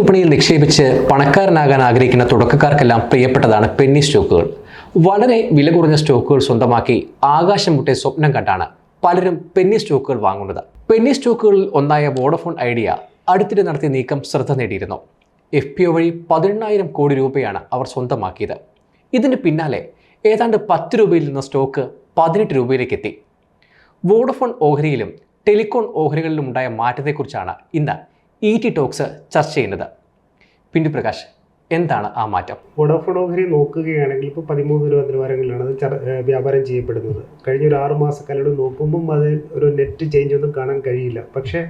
വിപണിയിൽ നിക്ഷേപിച്ച് പണക്കാരനാകാൻ ആഗ്രഹിക്കുന്ന തുടക്കക്കാർക്കെല്ലാം പ്രിയപ്പെട്ടതാണ് പെന്നി സ്റ്റോക്കുകൾ. വളരെ വില കുറഞ്ഞ സ്റ്റോക്കുകൾ സ്വന്തമാക്കി ആകാശം മുട്ടെ സ്വപ്നം കണ്ടാണ് പലരും പെന്നി സ്റ്റോക്കുകൾ വാങ്ങുന്നത്. പെന്നി സ്റ്റോക്കുകളിൽ ഒന്നായ വോഡഫോൺ ഐഡിയ അടുത്തിടെ നടത്തിയ നീക്കം ശ്രദ്ധ നേടിയിരുന്നു. എഫ് പി ഒ വഴി പതിനെണ്ണായിരം കോടി രൂപയാണ് അവർ സ്വന്തമാക്കിയത്. ഇതിന് പിന്നാലെ ഏതാണ്ട് പത്ത് രൂപയിൽ നിന്ന സ്റ്റോക്ക് പതിനെട്ട് രൂപയിലേക്ക് എത്തി. വോഡഫോൺ ഓഹരിയിലും ടെലികോൺ ഓഹരികളിലും ഉണ്ടായ മാറ്റത്തെക്കുറിച്ചാണ് ഇന്ന് ഇ ടി ടോക്സ് ചർച്ച ചെയ്യുന്നത്. പിന്തു പ്രകാശ് എന്താണ് ആ മാറ്റം? വോഡാഫോൺ ഓഹരി നോക്കുകയാണെങ്കിൽ ഇപ്പോൾ പതിമൂന്ന് രൂപ നിലവാരങ്ങളിലാണ് അത് വ്യാപാരം ചെയ്യപ്പെടുന്നത്. കഴിഞ്ഞ ഒരു ആറ് മാസക്കാലോട് നോക്കുമ്പം അത് ഒരു നെറ്റ് ചേഞ്ച് ഒന്നും കാണാൻ കഴിയില്ല. പക്ഷേ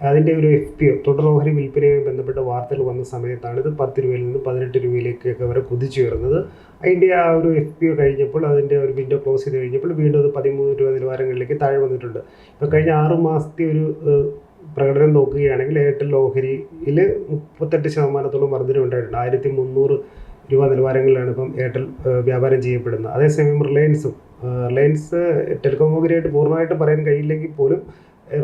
അതിന്റെ ഒരു എഫ് പി ഒ തുടർ ഓഹരി വിൽപ്പനയുമായി ബന്ധപ്പെട്ട വാർത്തകൾ വന്ന സമയത്താണ് ഇത് പത്ത് രൂപയിൽ നിന്ന് പതിനെട്ട് രൂപയിലേക്കൊക്കെ വരെ കുതിച്ചുയർന്നത് അതിന്റെ ആ ഒരു എഫ് പി ഒ കഴിഞ്ഞപ്പോൾ അതിന്റെ ഒരു വിൻഡോ ക്ലോസ് ചെയ്ത് കഴിഞ്ഞപ്പോൾ വീണ്ടും അത് പതിമൂന്ന് രൂപ നിലവാരങ്ങളിലേക്ക് താഴെ വന്നിട്ടുണ്ട്. ഇപ്പോൾ കഴിഞ്ഞ ആറ് മാസത്തെ ഒരു പ്രകടനം നോക്കുകയാണെങ്കിൽ എയർടെൽ ഓഹരിയിൽ മുപ്പത്തെട്ട് ശതമാനത്തോളം വർധന ഉണ്ടായിട്ടുണ്ട്. ആയിരത്തി മുന്നൂറ് രൂപ നിലവാരങ്ങളിലാണ് ഇപ്പം എയർടെൽ വ്യാപാരം ചെയ്യപ്പെടുന്നത്. അതേസമയം റിലയൻസും റിലയൻസ് ടെലികോം ഓഹരിയായിട്ട് പൂർണമായിട്ട് പറയാൻ കഴിയില്ലെങ്കിൽ പോലും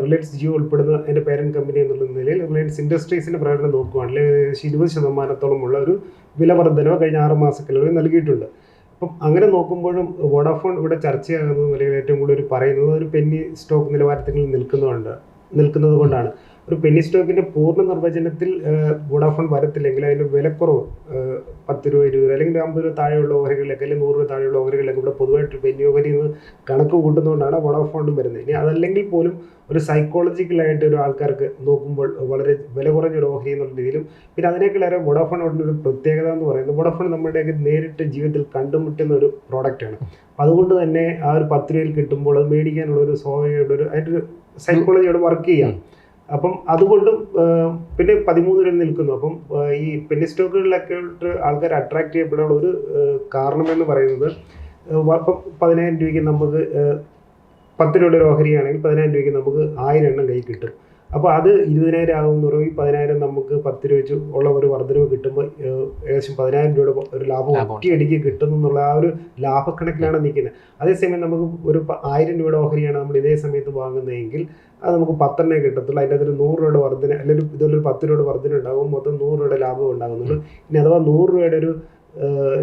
റിലയൻസ് ജിയോ ഉൾപ്പെടുന്ന അതിന്റെ പേരന്റ് കമ്പനി എന്നുള്ള നിലയിൽ റിലയൻസ് ഇൻഡസ്ട്രീസിന്റെ പ്രകടനം നോക്കുകയാണെങ്കിൽ ഏകദേശം ഇരുപത് ശതമാനത്തോളമുള്ള ഒരു വില വർധനവ് കഴിഞ്ഞ ആറ് മാസക്കാലങ്ങളിൽ നൽകിയിട്ടുണ്ട്. അപ്പം അങ്ങനെ നോക്കുമ്പോഴും വോഡാഫോൺ ഇവിടെ ചർച്ചയാകുന്നത് അല്ലെങ്കിൽ ഏറ്റവും കൂടുതൽ പറയുന്നത് ഒരു പെന്നി സ്റ്റോക്ക് നിലവാരത്തിൽ നിൽക്കുന്നുണ്ട് നിൽക്കുന്നത് കൊണ്ടാണ്. ഒരു പെന്നി സ്റ്റോക്കിന്റെ പൂർണ നിർവചനത്തിൽ വോഡാഫോൺ വരത്തില്ലെങ്കിൽ അതിന്റെ വിലക്കുറവ് പത്ത് രൂപ ഇരുപത് രൂപ അല്ലെങ്കിൽ അമ്പത് രൂപ താഴെയുള്ള ഓഹരികളിലൊക്കെ അല്ലെങ്കിൽ നൂറ് രൂപ താഴെയുള്ള ഓഹരികളിലൊക്കെ ഇവിടെ പൊതുവായിട്ട് പെന്നി ഓഹരി കണക്ക് കൂട്ടുന്നതുകൊണ്ടാണ് വോഡാഫോണും വരുന്നത്. ഇനി അതല്ലെങ്കിൽ പോലും ഒരു സൈക്കോളജിക്കലായിട്ട് ഒരു ആൾക്കാർക്ക് നോക്കുമ്പോൾ വളരെ വില കുറഞ്ഞ ഒരു ഓഹരി എന്നുള്ള രീതിയിലും പിന്നെ അതിനേക്കാളേറെ വോഡാഫോൺ ഒരു പ്രത്യേകത എന്ന് പറയുന്നത് വോഡാഫോൺ നമ്മുടെയൊക്കെ നേരിട്ട് ജീവിതത്തിൽ കണ്ടുമുട്ടുന്ന ഒരു പ്രോഡക്റ്റാണ് അതുകൊണ്ട് തന്നെ ആ ഒരു പത്ത് രൂപയിൽ കിട്ടുമ്പോൾ അത് മേടിക്കാനുള്ള ഒരു സ്വാഭാവികമായിട്ട് ഒരു അതിന്റെ ഒരു സൈക്കോളജിയോട് വർക്ക് ചെയ്യാം. അപ്പം അതുകൊണ്ടും പിന്നെ പതിമൂന്ന് രൂപ നിൽക്കുന്നു. അപ്പം ഈ പെന്നി സ്റ്റോക്കുകളിലൊക്കെ ആൾക്കാർ അട്രാക്ട് ചെയ്യപ്പെടാനുള്ള ഒരു കാരണമെന്ന് പറയുന്നത് ഇപ്പം പതിനായിരം രൂപയ്ക്ക് നമുക്ക് പത്ത് രൂപയുടെ ഒരു ഓഹരിയാണെങ്കിൽ പതിനായിരം രൂപയ്ക്ക് നമുക്ക് ആയിരം എണ്ണം കൈ കിട്ടും. അപ്പോൾ അത് ഇരുപതിനായിരം ആകുമെന്ന് പറയുമ്പോൾ പതിനായിരം നമുക്ക് പത്ത് രൂപ വെച്ച് ഉള്ള ഒരു വർദ്ധനവ് കിട്ടുമ്പോൾ ഏകദേശം പതിനായിരം രൂപയുടെ ഒരു ലാഭം. ഒറ്റയടിക്ക് കിട്ടുന്നു എന്നുള്ള ആ ഒരു ലാഭക്കണക്കിലാണ് നിൽക്കുന്നത് അതേസമയം നമുക്ക് ഒരു ആയിരം രൂപയുടെ ഓഹരിയാണ് നമ്മൾ ഇതേ സമയത്ത് വാങ്ങുന്നതെങ്കിൽ അത് നമുക്ക് പത്തെണ്ണേ കിട്ടത്തുള്ളൂ അതിന്റെ അതൊരു നൂറ് രൂപയുടെ വർദ്ധന അല്ലെങ്കിൽ ഇതൊരു പത്ത് രൂപയുടെ വർദ്ധന ഉണ്ടാകും മൊത്തം നൂറ് രൂപയുടെ ലാഭം ഉണ്ടാകുന്നുള്ളൂ ഇനി അഥവാ നൂറ് രൂപയുടെ ഒരു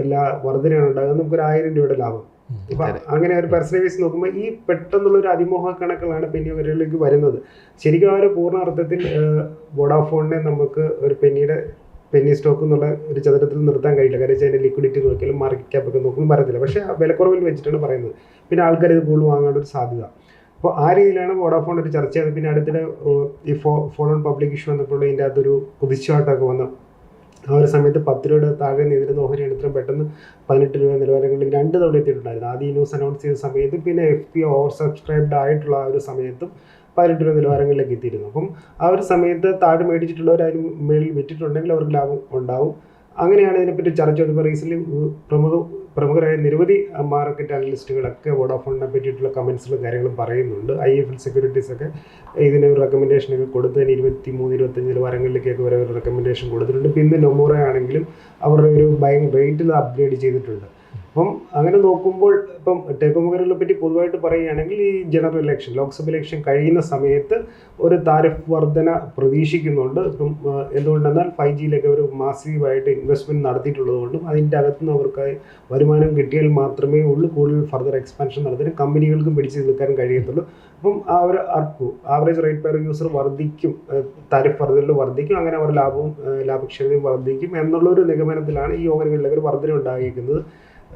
എല്ലാ ലാ വർധനയാണ് ഉണ്ടാകുന്നത് നമുക്കൊരു ആയിരം രൂപയുടെ ലാഭം. അങ്ങനെ ഒരു പെർസനൈസ് നോക്കുമ്പോൾ ഈ പെട്ടെന്നുള്ള ഒരു അതിമോഹ കണക്കുകളാണ് പെന്നി ഇവരിലേക്ക് വരുന്നത്. ശരിക്കും ആ ഒരു പൂർണ അർത്ഥത്തിൽ വോഡാഫോണിനെ നമുക്ക് ഒരു പെന്നിയുടെ പെന്നി സ്റ്റോക്ക് എന്നുള്ള ഒരു ചതുരത്തിൽ നിർത്താൻ കഴിയില്ല. കാര്യം വെച്ചാൽ അതിന്റെ ലിക്വിഡിറ്റി നോക്കിയാലും മാർക്കറ്റ് ക്യാപ്പ് ഒക്കെ നോക്കുമ്പോൾ പറയത്തില്ല. പക്ഷേ വിലക്കുറവിൽ വെച്ചിട്ടാണ് പറയുന്നത്. പിന്നെ ആൾക്കാർ ഇത് കൂടുതൽ വാങ്ങാനുള്ള ഒരു സാധ്യത. അപ്പോൾ ആ രീതിയിലാണ് വോഡാഫോൺ ഒരു ചർച്ച ചെയ്തത് പിന്നെ അടുത്തിടെ ഈ ഫോ ഫോൺ പബ്ലിക് ഇഷ്യൂ വന്നപ്പോൾ ഇതിന്റെ അകത്തൊരു കുതിച്ചുവാട്ടൊക്കെ വന്നു ആ ഒരു സമയത്ത് പത്ത് രൂപയുടെ താഴെ നിന്നിരുന്ന ഓഹരിയാണ് ഇത്രയും പെട്ടെന്ന് പതിനെട്ട് രൂപ നിലവാരങ്ങളിൽ രണ്ട് തവണ എത്തിയിട്ടുണ്ടായിരുന്നു. ആദ്യം ന്യൂസ് അനൗൺസ് ചെയ്ത സമയത്ത് പിന്നെ എഫ് പി ഓവർ സബ്സ്ക്രൈബ്ഡ് ആയിട്ടുള്ള ആ ഒരു സമയത്തും പതിനെട്ട് രൂപ നിലവാരങ്ങളിലേക്ക് എത്തിയിരുന്നു. അപ്പം ആ ഒരു സമയത്ത് താഴെ മേടിച്ചിട്ടുള്ളവർ അതിന് മേളിൽ വിറ്റിട്ടുണ്ടെങ്കിൽ അവർക്ക് ലാഭം ഉണ്ടാവും. അങ്ങനെയാണ് ഇതിനെപ്പറ്റി ചർച്ച ചെയ്തപ്പോൾ റീസെന്റ് പ്രമുഖ പ്രമുഖരായ നിരവധി മാർക്കറ്റ് അനലിസ്റ്റുകളൊക്കെ വോഡാഫോണിനെ പറ്റിയിട്ടുള്ള കമൻസുകളും കാര്യങ്ങളും പറയുന്നുണ്ട്. ഐ എഫ് എൽ സെക്യൂരിറ്റീസൊക്കെ ഇതിന് ഒരു റെക്കമെൻഡേഷനൊക്കെ കൊടുത്ത് കൊടുത്തതിന് ഇരുപത്തി മൂന്ന് ഇരുപത്തഞ്ച് വരങ്ങളിലേക്കൊക്കെ വരെ ഒരു റെക്കമെൻഡേഷൻ കൊടുത്തിട്ടുണ്ട്. പിന്നെ നൊമോറ ആണെങ്കിലും അവരുടെ ഒരു ബൈങ് റേറ്റിൽ അപ്ഗ്രേഡ് ചെയ്തിട്ടുണ്ട്. അപ്പം അങ്ങനെ നോക്കുമ്പോൾ ഇപ്പം ടെക്കോമുഖറിനെ പറ്റി പൊതുവായിട്ട് പറയുകയാണെങ്കിൽ ഈ ജനറൽ ഇലക്ഷൻ ലോക്സഭ ഇലക്ഷൻ കഴിയുന്ന സമയത്ത് ഒരു താരിഫ് വർധന പ്രതീക്ഷിക്കുന്നുണ്ട്. ഇപ്പം എന്തുകൊണ്ടെന്നാൽ ഫൈവ് ജിയിലൊക്കെ ഒരു മാസീവായിട്ട് ഇൻവെസ്റ്റ്മെന്റ് നടത്തിയിട്ടുള്ളത് കൊണ്ടും അതിന്റെ അകത്തുനിന്ന് അവർക്ക് വരുമാനം കിട്ടിയാൽ മാത്രമേ ഉള്ളൂ. കൂടുതൽ ഫർദർ എക്സ്പാൻഷൻ നടത്താൻ കമ്പനികൾക്കും പിടിച്ചു നിൽക്കാൻ കഴിയത്തുള്ളൂ. അപ്പം ആ ഒരു ARPU average rate per user വർദ്ധിക്കും. താരിഫ് വർധനയിൽ വർദ്ധിക്കും. അങ്ങനെ അവർ ലാഭവും ലാഭക്ഷമതയും വർദ്ധിക്കും. എന്നുള്ളൊരു നിഗമനത്തിലാണ് ഈ ഓഹരികളിലൊക്കെ ഒരു വർധന ഉണ്ടായിരിക്കുന്നത്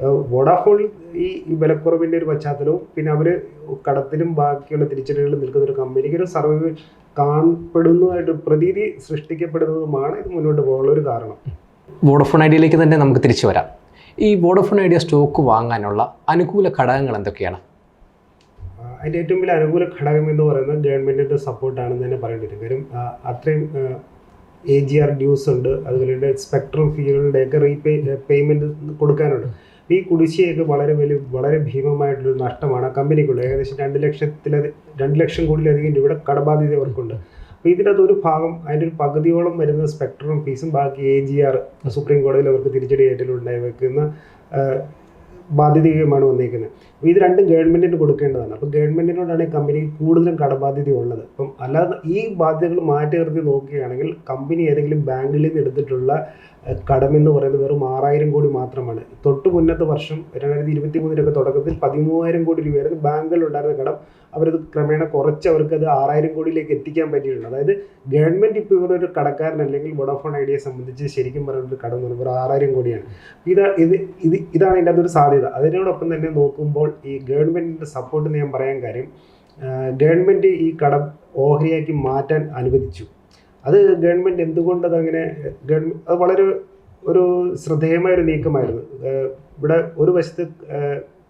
വോഡാഫോൺ ഈ വിലക്കുറവിന്റെ ഒരു പശ്ചാത്തലവും പിന്നെ അവർ കടത്തിലും ബാക്കിയുള്ള തിരിച്ചടികളിലും നിൽക്കുന്ന ഒരു കമ്പനിക്ക് ഒരു സർവൈവ് കാണപ്പെടുന്നതായിട്ട് പ്രതീതി സൃഷ്ടിക്കപ്പെടുന്നതുമാണ് ഇത് മുന്നോട്ട് പോകാനുള്ള ഒരു കാരണം. വോഡഫോൺ ഐഡിയയിലേക്ക് തന്നെ നമുക്ക് തിരിച്ചു വരാം. ഈ വോഡഫോൺ ഐഡിയ സ്റ്റോക്ക് വാങ്ങാനുള്ള അനുകൂല ഘടകങ്ങൾ എന്തൊക്കെയാണ്? അതിന്റെ ഏറ്റവും വലിയ അനുകൂല ഘടകം എന്ന് പറയുന്നത് ഗവൺമെന്റിന്റെ സപ്പോർട്ടാണെന്ന് തന്നെ പറയേണ്ടി വരും. കാര്യം അത്രയും എ ജി ആർ ഡ്യൂസ് ഉണ്ട്. അതുപോലെ സ്പെക്ട്രം ഫീകളുടെയൊക്കെ റീപേ പേയ്മെന്റ് കൊടുക്കാനുണ്ട്. ഈ കുടിശ്ശികയൊക്കെ വളരെ വലിയ വളരെ ഭീമമായിട്ടൊരു നഷ്ടമാണ് ആ കമ്പനിക്കുള്ളത് ഏകദേശം രണ്ട് ലക്ഷത്തിലധി രണ്ട് ലക്ഷം കോടിയിലധികം രൂപയുടെ കടബാധ്യത അവർക്കുണ്ട്. അപ്പോൾ ഇതിനകത്ത് ഒരു ഭാഗം അതിന്റെ ഒരു പകുതിയോളം വരുന്ന സ്പെക്ട്രം ഫീസും ബാക്കി എ ജി ആർ സുപ്രീം കോടതിയിൽ അവർക്ക് തിരിച്ചടി ഏറ്റിലുണ്ടായി വെക്കുന്ന ബാധ്യതയുമാണ് വന്നിരിക്കുന്നത് അപ്പോൾ ഇത് രണ്ടും ഗവൺമെന്റിന് കൊടുക്കേണ്ടതാണ്. അപ്പോൾ ഗവൺമെന്റിനോടാണ് ഈ കമ്പനി കൂടുതലും കടബാധ്യത ഉള്ളത്. അപ്പം അല്ലാതെ ഈ ബാധ്യതകൾ മാറ്റി നിർത്തി നോക്കുകയാണെങ്കിൽ കമ്പനി ഏതെങ്കിലും ബാങ്കിൽ നിന്ന് എടുത്തിട്ടുള്ള കടമെന്ന് പറയുന്നത് വെറും ആറായിരം കോടി മാത്രമാണ്. തൊട്ട് മുന്നത്തെ വർഷം രണ്ടായിരത്തി ഇരുപത്തി മൂന്നിലൊക്കെ തുടക്കത്തിൽ പതിമൂവായിരം കോടി രൂപയായിരുന്നു ബാങ്കുകളിലുണ്ടായിരുന്ന കടം. അവരത് ക്രമേണ കുറച്ച് അത് ആറായിരം കോടിയിലേക്ക് എത്തിക്കാൻ പറ്റിയിട്ടുണ്ട്. അതായത് ഗവൺമെന്റ് ഇപ്പോൾ ഇവരൊരു കടക്കാരൻ അല്ലെങ്കിൽ വോഡോഫോൺ ഐഡിയയെ സംബന്ധിച്ച് ശരിക്കും പറയുന്ന കടം എന്ന് ഒരു ആറായിരം കോടിയാണ്. ഇത് ഇത് ഇത് ഇതാണ് ഇതിന്റെ അതൊരു സാധ്യത. അതിനോടൊപ്പം തന്നെ നോക്കുമ്പോൾ ഈ ഗവൺമെന്റിന്റെ സപ്പോർട്ട് ഞാൻ പറയാൻ കാര്യം ഗവൺമെന്റ് ഈ കടം ഓഹരിയാക്കി മാറ്റാൻ അനുവദിച്ചു. അത് ഗവൺമെന്റ് എന്തുകൊണ്ട് അതങ്ങനെ ഗവൺമെന്റ് അത് വളരെ ഒരു ശ്രദ്ധേയമായ ഒരു നീക്കമായിരുന്നു. ഇവിടെ ഒരു വശത്ത്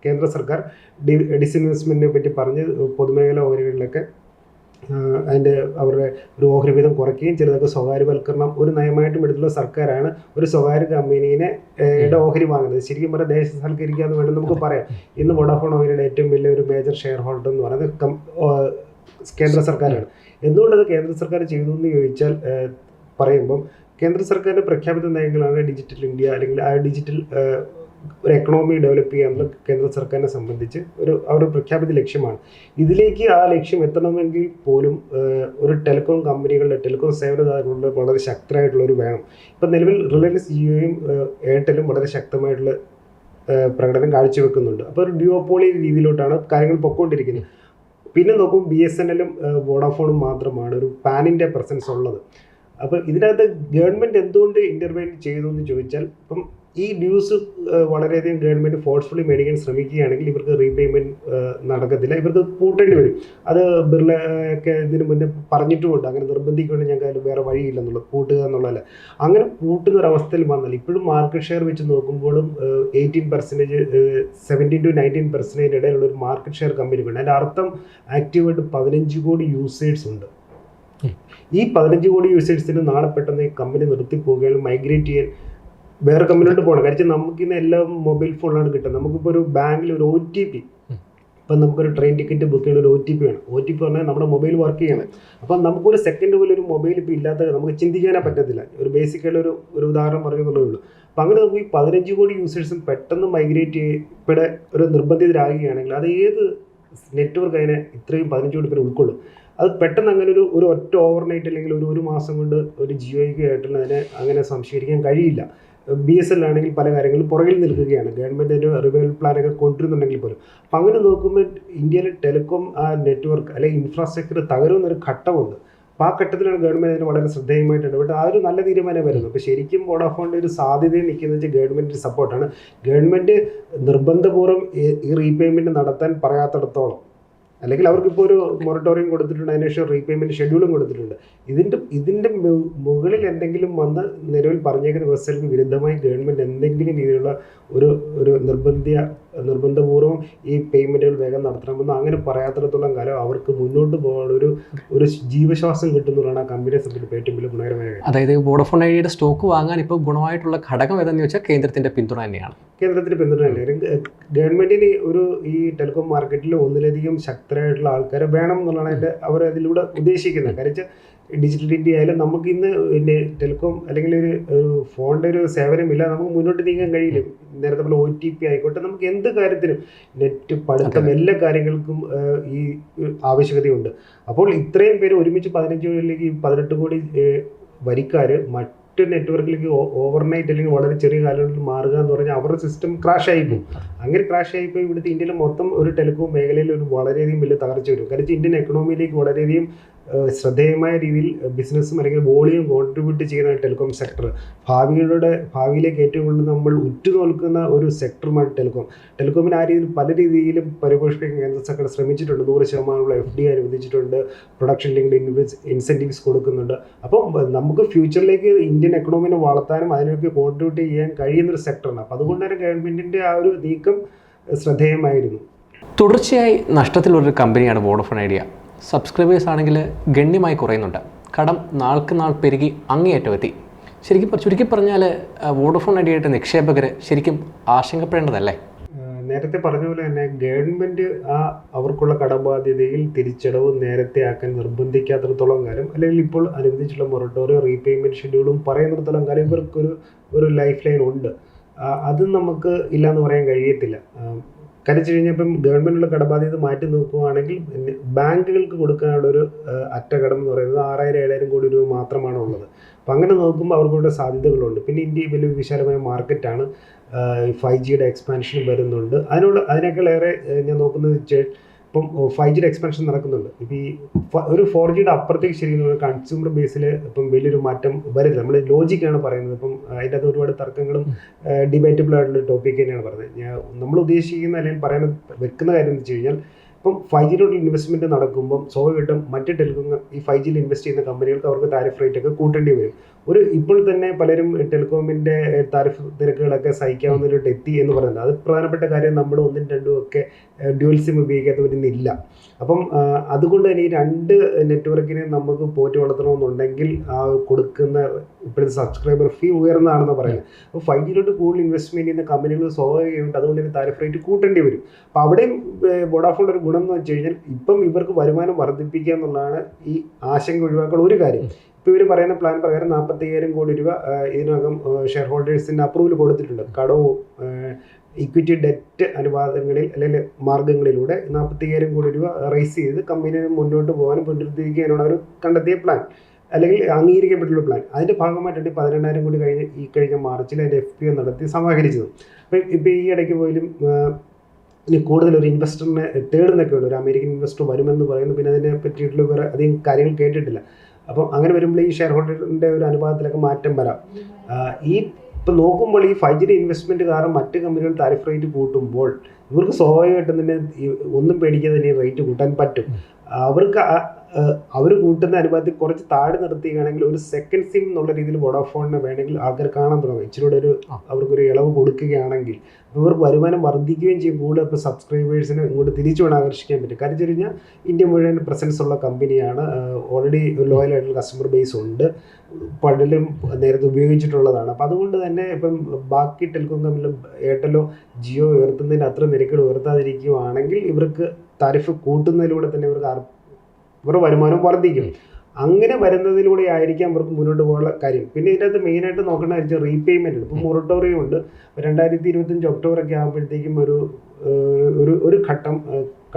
കേന്ദ്ര സർക്കാർ ഡി ഡിസ്ഇൻവെസ്റ്റ്മെന്റിനെ പറ്റി പറഞ്ഞ് പൊതുമേഖലാ ഓഹരികളിലൊക്കെ അതിന്റെ അവരുടെ ഒരു ഓഹരി വീതം കുറയ്ക്കുകയും ചിലതൊക്കെ സ്വകാര്യവൽക്കരണം ഒരു നയമായിട്ടും എടുത്തുള്ള സർക്കാരാണ്. ഒരു സ്വകാര്യ കമ്പനീനെ ഇട ഓഹരി വാങ്ങുന്നത്. ശരിക്കും പറഞ്ഞാൽ ദേശസൽക്കരിക്കുക എന്ന് വേണമെങ്കിൽ നമുക്ക് പറയാം. ഇന്ന് വോഡാഫോൺ ഓഹരിയുടെ ഏറ്റവും വലിയ ഒരു മേജർ ഷെയർ ഹോൾഡർ എന്ന് പറയുന്നത് കേന്ദ്ര സർക്കാരാണ്. എന്തുകൊണ്ടത് കേന്ദ്ര സർക്കാർ ചെയ്തു എന്ന് ചോദിച്ചാൽ പറയുമ്പം കേന്ദ്ര സർക്കാരിന്റെ പ്രഖ്യാപിത നയങ്ങളാണ് ഡിജിറ്റൽ ഇന്ത്യ അല്ലെങ്കിൽ ആ ഡിജിറ്റൽ ഒരു എക്കണോമി ഡെവലപ്പ് ചെയ്യാനുള്ള കേന്ദ്ര സർക്കാരിനെ സംബന്ധിച്ച് ഒരു അവരുടെ പ്രഖ്യാപിത ലക്ഷ്യമാണ്. ഇതിലേക്ക് ആ ലക്ഷ്യം എത്തണമെങ്കിൽ പോലും ഒരു ടെലികോം കമ്പനികളുടെ ടെലികോം സേവനദാതാക്കളുടെ വളരെ ശക്തരായിട്ടുള്ള ഒരു വേണം. ഇപ്പം നിലവിൽ റിലയൻസ് ജിയോയും എയർടെലും വളരെ ശക്തമായിട്ടുള്ള പ്രകടനം കാഴ്ചവെക്കുന്നുണ്ട്. അപ്പോൾ ഒരു ഡ്യൂപോളി രീതിയിലോട്ടാണ് കാര്യങ്ങൾ പൊക്കോണ്ടിരിക്കുന്നത്. പിന്നെ നോക്കും ബി എസ് എൻ എല്ലും വോഡാഫോണും മാത്രമാണ് ഒരു പാനിന്റെ പ്രസൻസ് ഉള്ളത്. അപ്പോൾ ഇതിനകത്ത് ഗവൺമെന്റ് എന്തുകൊണ്ട് ഇന്റർവെയിൻ ചെയ്തു എന്ന് ചോദിച്ചാൽ ഇപ്പം ഈ ഡ്യൂസ് വളരെയധികം ഗവൺമെന്റ് ഫോഴ്സ്ഫുള്ളി മേടിക്കാൻ ശ്രമിക്കുകയാണെങ്കിൽ ഇവർക്ക് റീപേയ്മെന്റ് നടക്കത്തില്ല. ഇവർക്ക് കൂട്ടേണ്ടി വരും. അത് ബിർളയൊക്കെ ഒക്കെ ഇതിന് മുന്നേ പറഞ്ഞിട്ടുമുണ്ട്. അങ്ങനെ നിർബന്ധിക്കൊണ്ട് ഞങ്ങൾക്ക് അതിൽ വേറെ വഴിയില്ലെന്നുള്ളത്. കൂട്ടുക എന്നുള്ളതല്ല. അങ്ങനെ കൂട്ടുന്ന ഒരു അവസ്ഥയിൽ വന്നാൽ ഇപ്പോഴും മാർക്കറ്റ് ഷെയർ വെച്ച് നോക്കുമ്പോഴും eighteen percentage seventeen to nineteen percentage ഇടയിലുള്ള ഒരു മാർക്കറ്റ് ഷെയർ കമ്പനിക്കുണ്ട് അതിന്റെ അർത്ഥം ആക്റ്റീവായിട്ട് പതിനഞ്ച് കോടി യൂസേഴ്സ് ഉണ്ട്. ഈ പതിനഞ്ച് കോടി യൂസേഴ്സിന് നാളെ പെട്ടെന്ന് ഈ കമ്പനി നിർത്തിപ്പോവുകയാണ് മൈഗ്രേറ്റ് ചെയ്യാൻ വേറെ കമ്പനിയോട്ട് പോകണം. കാര്യം നമുക്ക് ഇന്ന് എല്ലാം മൊബൈൽ ഫോണിലാണ് കിട്ടുന്നത് നമുക്കിപ്പോൾ ഒരു ബാങ്കിൽ ഒരു ഒ ടി പി ഇപ്പം നമുക്കൊരു ട്രെയിൻ ടിക്കറ്റ് ബുക്ക് ചെയ്യണ ഒരു ഒ ടി പി വേണം. ഒ ടി പി പറഞ്ഞാൽ നമ്മുടെ മൊബൈൽ വർക്ക് ചെയ്യണം. അപ്പം നമുക്കൊരു സെക്കൻഡ് പോലും ഒരു മൊബൈൽ ഇപ്പോൾ ഇല്ലാത്ത നമുക്ക് ചിന്തിക്കാനേ പറ്റത്തില്ല. ഒരു ബേസിക്കായിട്ട് ഒരു ഒരു ഉദാഹരണം പറയുന്നുള്ളേ ഉള്ളൂ. അപ്പം അങ്ങനെ നമുക്ക് ഈ പതിനഞ്ച് കോടി യൂസേഴ്സും പെട്ടെന്ന് മൈഗ്രേറ്റ് ചെയ്യപ്പെടെ ഒരു നിർബന്ധിതരാകുകയാണെങ്കിൽ അത് ഏത് നെറ്റ്വർക്ക് അതിനെ ഇത്രയും പതിനഞ്ച് കോടി പേര് ഉൾക്കൊള്ളും. അത് പെട്ടെന്ന് അങ്ങനെ ഒരു ഒരു ഒറ്റ ഓവർനൈറ്റ് അല്ലെങ്കിൽ ഒരു ഒരു മാസം കൊണ്ട് ഒരു ജിയോയ്ക്ക് ആയിട്ടുള്ള അതിനെ അങ്ങനെ സംശയിക്കാൻ കഴിയില്ല. ബി എസ് എൽ ആണെങ്കിൽ പല കാര്യങ്ങളും പുറകിൽ നിൽക്കുകയാണ്. ഗവൺമെന്റ് അതിന്റെ റിവൈവൽ പ്ലാനൊക്കെ കൊണ്ടുവരുന്നുണ്ടെങ്കിൽ പോലും. അപ്പം അങ്ങനെ നോക്കുമ്പോൾ ഇന്ത്യയിലെ ടെലികോം ആ നെറ്റ്വർക്ക് അല്ലെങ്കിൽ ഇൻഫ്രാസ്ട്രക്ചർ തകരുന്നൊരു ഘട്ടമുണ്ട്. അപ്പോൾ ആ ഘട്ടത്തിലാണ് ഗവൺമെന്റ് അതിന് വളരെ ശ്രദ്ധേയമായിട്ട് ഇടപെട്ട് ആ ഒരു നല്ല തീരുമാനം വരുന്നത്. അപ്പോൾ ശരിക്കും വോഡാഫോണിന്റെ ഒരു സാധ്യത നിൽക്കുന്നത് വെച്ചാൽ ഗവൺമെന്റിന്റെ സപ്പോർട്ടാണ് ഗവൺമെന്റ് നിർബന്ധപൂർവം ഈ റീപേയ്മെന്റ് നടത്താൻ പറയാത്തിടത്തോളം അല്ലെങ്കിൽ അവർക്കിപ്പോൾ ഒരു മൊറട്ടോറിയം കൊടുത്തിട്ടുണ്ട് അതിനുശേഷം റീപേയ്മെന്റ് ഷെഡ്യൂളും കൊടുത്തിട്ടുണ്ട്. ഇതിന്റെ ഇതിന്റെ മുകളിൽ എന്തെങ്കിലും വന്ന് നിലവിൽ പറഞ്ഞേക്കുന്ന വ്യവസ്ഥകൾക്ക് വിരുദ്ധമായി ഗവൺമെന്റ് എന്തെങ്കിലും രീതിയിലുള്ള ഒരു ഒരു നിർബന്ധിയ നിർബന്ധപൂർവം ഈ പേയ്മെന്റുകൾ വേഗം നടത്തണമെന്ന് അങ്ങനെ പറയാത്തിടത്തോളം കാലം അവർക്ക് മുന്നോട്ട് പോകാനുള്ള ഒരു ഒരു ജീവശ്വാസം കിട്ടുന്നതാണ് ആ കമ്പനിയെ സംബന്ധിച്ച് ഏറ്റവും വലിയ ഗുണകരമായ അതായത് വോഡോഫോൺ ഐഡിയയുടെ സ്റ്റോക്ക് വാങ്ങാൻ ഇപ്പോൾ ഗുണമായിട്ടുള്ള ഘടകം ഏതെന്ന് വെച്ചാൽ കേന്ദ്രത്തിന്റെ പിന്തുണ തന്നെയാണ്. കേന്ദ്രത്തിന് പിന്തുണയല്ലേ ഗവൺമെന്റിന് ഒരു ഈ ടെലികോം മാർക്കറ്റിൽ ഒന്നിലധികം ശക്തരായിട്ടുള്ള ആൾക്കാരെ വേണം എന്നുള്ളതാണ് എന്റെ അവർ അതിലൂടെ ഉദ്ദേശിക്കുന്നത്. വെച്ചാൽ ഡിജിറ്റൽ ഇന്ത്യ ആയാലും നമുക്ക് ഇന്ന് പിന്നെ ടെലികോം അല്ലെങ്കിൽ ഒരു ഒരു ഫോണിന്റെ ഒരു സേവനമില്ല നമുക്ക് മുന്നോട്ട് നീങ്ങാൻ കഴിയില്ല. നേരത്തെ പോലെ ഒ ടി പി ആയിക്കോട്ടെ നമുക്ക് എന്ത് കാര്യത്തിനും നെറ്റ് പഠിത്തം എല്ലാ കാര്യങ്ങൾക്കും ഈ ആവശ്യകതയുണ്ട്. അപ്പോൾ ഇത്രയും പേര് ഒരുമിച്ച് പതിനഞ്ച് കോടിയിലേക്ക് പതിനെട്ട് കോടി വരിക്കാർ മറ്റ് നെറ്റ്വർക്കിലേക്ക് ഓവർനൈറ്റ് അല്ലെങ്കിൽ വളരെ ചെറിയ കാലങ്ങളിൽ മാറുക എന്ന് പറഞ്ഞാൽ അവരുടെ സിസ്റ്റം ക്രാഷ് പോകും അങ്ങനെ ക്രാഷ് ആയിപ്പോൾ ഇവിടുത്തെ ഇന്ത്യയിലെ മൊത്തം ഒരു ടെലികോം മേഖലയിൽ ഒരു വളരെയധികം വലിയ തകർച്ച വരും. കാരണം ഇന്ത്യൻ എക്കണോമിയിലേക്ക് വളരെയധികം ശ്രദ്ധേയമായ രീതിയിൽ ബിസിനസ്സും അല്ലെങ്കിൽ വോളിയം കോൺട്രിബ്യൂട്ട് ചെയ്യുന്ന ടെലികോം സെക്ടർ ഭാവിയുടെ ഭാവിയിലേക്ക് ഏറ്റവും കൂടുതൽ നമ്മൾ ഉറ്റുനോക്കുന്ന ഒരു സെക്ടറുമാണ് ടെലികോം ടെലികോമിന് ആ രീതിയിൽ പല രീതിയിലും പരിപോഷിപ്പിക്കാൻ കേന്ദ്ര സർക്കാർ ശ്രമിച്ചിട്ടുണ്ട്. നൂറ് ശതമാനമുള്ള എഫ് ഡി അനുവദിച്ചിട്ടുണ്ട്. പ്രൊഡക്ഷൻ ലിങ്ക്ഡ് ഇൻസെന്റീവ്സ് കൊടുക്കുന്നുണ്ട്. അപ്പോൾ നമുക്ക് ഫ്യൂച്ചറിലേക്ക് ഇന്ത്യൻ എക്കണോമിനെ വളർത്താനും അതിനൊക്കെ കോൺട്രിബ്യൂട്ട് ചെയ്യാൻ കഴിയുന്ന ഒരു സെക്ടറാണ് അപ്പോൾ അതുകൊണ്ട് തന്നെ ഗവൺമെന്റിന്റെ ആ ഒരു നീക്കം ശ്രദ്ധേയമായിരുന്നു. തുടർച്ചയായി നഷ്ടത്തിലുള്ളൊരു കമ്പനിയാണ് വോഡഫോൺ ഐഡിയ സബ്സ്ക്രൈബേഴ്സ് ആണെങ്കിൽ ഗണ്യമായി കുറയുന്നുണ്ട്. കടം നാൾക്ക് നാൾ പെരുകി അങ്ങേയറ്റം എത്തി ശരിക്കും ചുരുക്കി പറഞ്ഞാൽ വോഡഫോൺ അടിയായിട്ട് നിക്ഷേപകർ ശരിക്കും ആശങ്കപ്പെടേണ്ടതല്ലേ? നേരത്തെ പറഞ്ഞ പോലെ തന്നെ ഗവൺമെന്റ് ആ അവർക്കുള്ള കടബാധ്യതയിൽ തിരിച്ചടവ് നേരത്തെ ആക്കാൻ നിർബന്ധിക്കാത്തിടത്തോളം കാലം അല്ലെങ്കിൽ ഇപ്പോൾ അനുവദിച്ചുള്ള മൊറട്ടോറിയോ റീപേയ്മെന്റ് ഷെഡ്യൂളും പറയുന്നിടത്തോളം കാലം ഇവർക്കൊരു ഒരു ലൈഫ് ലൈൻ ഉണ്ട് അത് നമുക്ക് ഇല്ലയെന്ന് പറയാൻ കഴിയത്തില്ല. കഴിഞ്ഞാൽ ഇപ്പം ഗവൺമെന്റുള്ള കടബാധ്യത മാറ്റി നോക്കുകയാണെങ്കിൽ ബാങ്കുകൾക്ക് കൊടുക്കാനുള്ള ഒരു അറ്റകടം എന്ന് പറയുന്നത് ആറായിരം ഏഴായിരം കോടി രൂപ മാത്രമാണ് ഉള്ളത്. അപ്പം അങ്ങനെ നോക്കുമ്പോൾ അവർക്കുള്ള സാധ്യതകളുണ്ട്. പിന്നെ ഇന്ത്യയിൽ വലിയ വിശാലമായ മാർക്കറ്റാണ് ഫൈവ് ജിയുടെ എക്സ്പാൻഷൻ വരുന്നുണ്ട്. അതിനോട് അതിനേക്കാളേറെ ഞാൻ നോക്കുന്നത് ഇപ്പം ഫൈവ് ജിയുടെ എക്സ്പെൻഷൻ നടക്കുന്നുണ്ട്. ഇപ്പം ഈ ഒരു ഫോർ ജിയുടെ അപ്പുറത്തേക്ക് ശരിക്കും കൺസ്യൂമർ ബേസിൽ ഇപ്പം വലിയൊരു മാറ്റം വരില്ല നമ്മൾ ലോജിക്കാണ് പറയുന്നത്. ഇപ്പം അതിന്റെ അകത്ത് ഒരുപാട് തർക്കങ്ങളും ഡിബേറ്റബിൾ ആയിട്ടുള്ള ടോപ്പിക് തന്നെയാണ് പറയുന്നത്. ഞാൻ നമ്മൾ ഉദ്ദേശിക്കുന്ന അല്ലെങ്കിൽ പറയുന്ന വെക്കുന്ന കാര്യം എന്ന് വെച്ച് കഴിഞ്ഞാൽ ഇപ്പം ഫൈവ് ജിയിലോട്ട് ഇൻവെസ്റ്റ്മെന്റ് നടക്കുമ്പം സ്വാഭാവികമായിട്ടും മറ്റ് ടെലികോം ഈ ഫൈവ് ജിയിൽ ഇൻവെസ്റ്റ് ചെയ്യുന്ന കമ്പനികൾക്ക് അവർക്ക് താരിഫ് റേറ്റ് ഒക്കെ കൂട്ടേണ്ടി വരും. ഒരു ഇപ്പോൾ തന്നെ പലരും ടെലികോമിന്റെ താരിഫ് സഹിക്കാവുന്ന ഒരു എത്തി എന്ന് പറയുന്നത്. അത് പ്രധാനപ്പെട്ട കാര്യം നമ്മൾ ഒന്നും രണ്ടും ഒക്കെ ഡ്യുവൽ സിം ഉപയോഗിക്കാത്തവരുന്നില്ല അപ്പം അതുകൊണ്ട് തന്നെ ഈ രണ്ട് നെറ്റ്വർക്കിനെ നമുക്ക് പോറ്റി വളർത്തണമെന്നുണ്ടെങ്കിൽ ആ കൊടുക്കുന്ന ഇപ്പോഴത്തെ സബ്സ്ക്രൈബർ ഫീ ഉയർന്നതാണെന്ന് പറയുന്നത്. അപ്പോൾ ഫൈവ് ജിയിലോട്ട് കൂടുതൽ ഇൻവെസ്റ്റ്മെന്റ് ചെയ്യുന്ന കമ്പനികൾ സ്വാഭാവികമായിട്ട് അതുകൊണ്ട് തന്നെ താരിഫ് റേറ്റ് കൂട്ടേണ്ടി വരും. അപ്പോൾ അവിടെയും വോഡാഫോണിന്റെ ഒരു ഗുണം എന്ന് വെച്ച് കഴിഞ്ഞാൽ ഇപ്പം ഇവർക്ക് വരുമാനം വർദ്ധിപ്പിക്കുക എന്നുള്ളതാണ് ഈ ആശങ്ക ഒഴിവാക്കാൻ ഒരു കാര്യം. ഇപ്പോൾ ഇവർ പറയുന്ന പ്ലാൻ പ്രകാരം നാൽപ്പത്തയ്യായിരം കോടി രൂപ ഇതിനകം ഷെയർ ഹോൾഡേഴ്സിന്റെ അപ്രൂവൽ കൊടുത്തിട്ടുണ്ട്. കടവും ഇക്വിറ്റി ഡെറ്റ് അനുപാതങ്ങളിൽ അല്ലെങ്കിൽ മാർഗങ്ങളിലൂടെ നാൽപ്പത്തയ്യായിരം കോടി രൂപ റേസ് ചെയ്ത് കമ്പനിയെ മുന്നോട്ട് പോകാനും പുനരുദ്ധരിക്കാനുള്ള ഒരു കണ്ടെത്തിയ പ്ലാൻ അല്ലെങ്കിൽ അംഗീകരിക്കപ്പെട്ടുള്ള പ്ലാൻ അതിന്റെ ഭാഗമായിട്ടാണ് പതിനെണ്ണായിരം കോടി കഴിഞ്ഞ ഈ കഴിഞ്ഞ മാർച്ചിൽ അതിന്റെ എഫ് പി ഒ നടത്തി സമാഹരിച്ചത്. അപ്പം ഇപ്പോൾ ഈ ഇടയ്ക്ക് പോലും ഇനി കൂടുതൽ ഒരു ഇൻവെസ്റ്ററിനെ തേടുന്നൊക്കെ ഉണ്ട് ഒരു അമേരിക്കൻ ഇൻവെസ്റ്റർ വരുമെന്ന് പറയുന്നു. പിന്നെ അതിനെ പറ്റിയിട്ടുള്ള വേറെ അധികം കാര്യങ്ങൾ കേട്ടിട്ടില്ല. അപ്പം അങ്ങനെ വരുമ്പോൾ ഈ ഷെയർ ഹോൾഡറിന്റെ ഒരു അനുപാതത്തിലൊക്കെ മാറ്റം വരാം. ഈ ഇപ്പം നോക്കുമ്പോൾ ഈ ഫൈവ് ജിയുടെ ഇൻവെസ്റ്റ്മെന്റ് കാരണം മറ്റ് കമ്പനികൾ താരിഫ് റേറ്റ് കൂട്ടുമ്പോൾ ഇവർക്ക് സ്വാഭാവികമായിട്ടും തന്നെ ഒന്നും പേടിക്കാതെ തന്നെ റേറ്റ് കൂട്ടാൻ പറ്റും. അവർക്ക് അവർ കൂട്ടുന്ന അനുപാതത്തിൽ കുറച്ച് താഴെ നിർത്തുകയാണെങ്കിൽ ഒരു സെക്കൻഡ് സിം എന്നുള്ള രീതിയിൽ വോഡോഫോണിന് വേണമെങ്കിൽ ആൾക്കാർ കാണാൻ തുടങ്ങും. ഇച്ചിരി ഒരു അവർക്കൊരു ഇളവ് കൊടുക്കുകയാണെങ്കിൽ അവർ ഇവർക്ക് വരുമാനം വർദ്ധിക്കുകയും ചെയ്യും. കൂടുതൽ ഇപ്പോൾ സബ്സ്ക്രൈബേഴ്സിനെ ഇങ്ങോട്ട് തിരിച്ചു വേണം ആകർഷിക്കാൻ പറ്റും. കാര്യം വെച്ച് കഴിഞ്ഞാൽ ഇന്ത്യ മുഴുവൻ പ്രസൻസ് ഉള്ള കമ്പനിയാണ് ഓൾറെഡി ലോയൽ ആയിട്ടുള്ള കസ്റ്റമർ ബേസ് ഉണ്ട്. പലരും നേരത്തെ ഉപയോഗിച്ചിട്ടുള്ളതാണ്. അപ്പോൾ അതുകൊണ്ട് തന്നെ ഇപ്പം ബാക്കി ടെലികോം കമ്പനിയിലും എയർടെലോ ജിയോ ഉയർത്തുന്നതിന് അത്ര നിരക്കുകൾ ഉയർത്താതിരിക്കുകയാണെങ്കിൽ ഇവർക്ക് താരിഫ് കൂട്ടുന്നതിലൂടെ തന്നെ ഇവർക്ക് ഇവരുടെ വരുമാനം വർദ്ധിക്കും. അങ്ങനെ വരുന്നതിലൂടെ ആയിരിക്കാം ഇവർക്ക് മുന്നോട്ട് പോകാനുള്ള കാര്യം. പിന്നെ ഇതിനകത്ത് മെയിനായിട്ട് നോക്കേണ്ട വെച്ചാൽ റീപേയ്മെന്റ് ഉണ്ട്. ഇപ്പോൾ മൊറട്ടോറിയം ഉണ്ട്. രണ്ടായിരത്തി ഇരുപത്തഞ്ച് ഒക്ടോബർ ഒക്കെ ആകുമ്പോഴത്തേക്കും ഒരു ഒരു ഒരു ഘട്ടം